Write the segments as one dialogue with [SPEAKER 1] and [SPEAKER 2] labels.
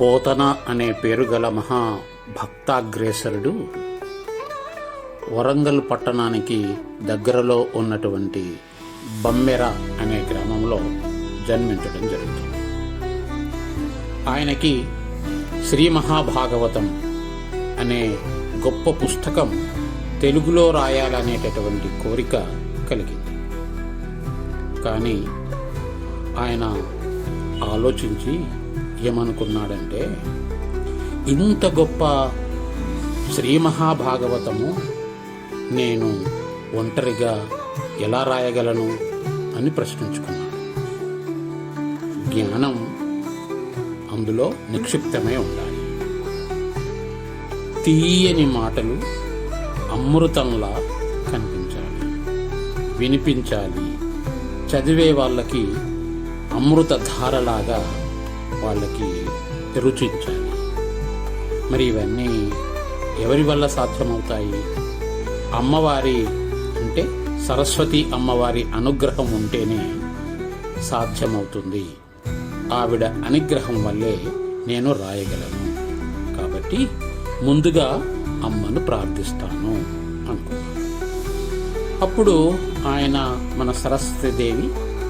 [SPEAKER 1] పోతన అనే పేరు గల మహా భక్తాగ్రేసరుడు వరంగల్ పట్టణానికి దగ్గరలో ఉన్నటువంటి బమ్మెర అనే గ్రామంలో జన్మించడం జరుగుతుంది. ఆయనకి శ్రీ మహాభాగవతం అనే గొప్ప పుస్తకం తెలుగులో రాయాలనేటటువంటి కోరిక కలిగింది. కానీ ఆయన ఆలోచించి ఏమనుకున్నాడంటే ఇంత గొప్ప శ్రీ మహాభాగవతము నేను ఒంటరిగా ఎలా రాయగలను అని ప్రశ్నించుకున్నాడు. జ్ఞానం అందులో నిక్షిప్తమై ఉండాలి. తీయని మాటలు అమృతంలా కనిపించాలి. వినిపించాలి. చదివే వాళ్ళకి అమృత ధారలాగా వాళ్ళకి రుచించాలి మరి ఇవన్నీ ఎవరి వల్ల సాధ్యమవుతాయి? అమ్మవారి అంటే సరస్వతి అమ్మవారి అనుగ్రహం ఉంటేనే సాధ్యమవుతుంది. ఆవిడ అనుగ్రహం వల్లే నేను రాయగలను. కాబట్టి ముందుగా అమ్మను ప్రార్థిస్తాను అనుకున్నాను. అప్పుడు ఆయన మన సరస్వతీదేవి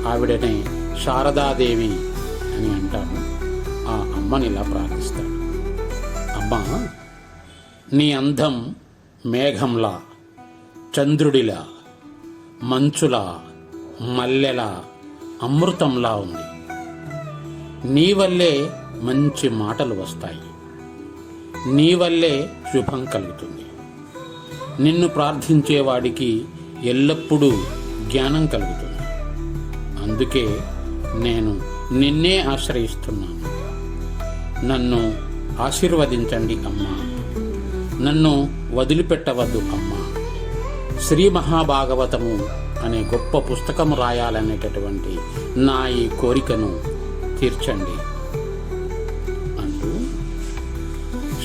[SPEAKER 1] ఆవిడనే శారదాదేవి అని అంటాము. ఆ అమ్మని ఇలా ప్రార్థిస్తాడు. అమ్మ నీ అందం మేఘంలా చంద్రుడిలా మంచులా మల్లెలా అమృతంలా ఉంది. నీ వల్లే మంచి మాటలు వస్తాయి. నీ వల్లే శుభం కలుగుతుంది. నిన్ను ప్రార్థించేవాడికి ఎల్లప్పుడూ జ్ఞానం కలుగుతుంది. అందుకే నేను నిన్నే ఆశ్రయిస్తున్నాను. నన్ను ఆశీర్వదించండి అమ్మా. నన్ను వదిలిపెట్టవద్దు అమ్మా. శ్రీ మహాభాగవతము అనే గొప్ప పుస్తకం రాయాలనేటటువంటి నా ఈ కోరికను తీర్చండి. అంటూ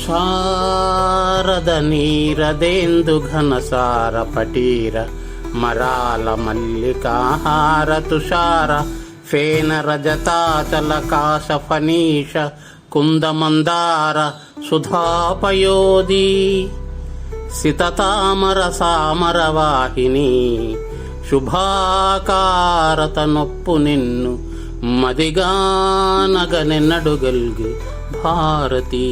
[SPEAKER 1] శారద నీరదేందు ఘనసార పటీర మరాల మల్లికాహార తుషార ఫేన రజతాచల కాశ ఫనీష కుందమందార సుధాపయోది సితతామర సామర వాహిని శుభాకారత నొప్పు నిన్ను మదిగానగనెన్నడుగల్గు భారతీ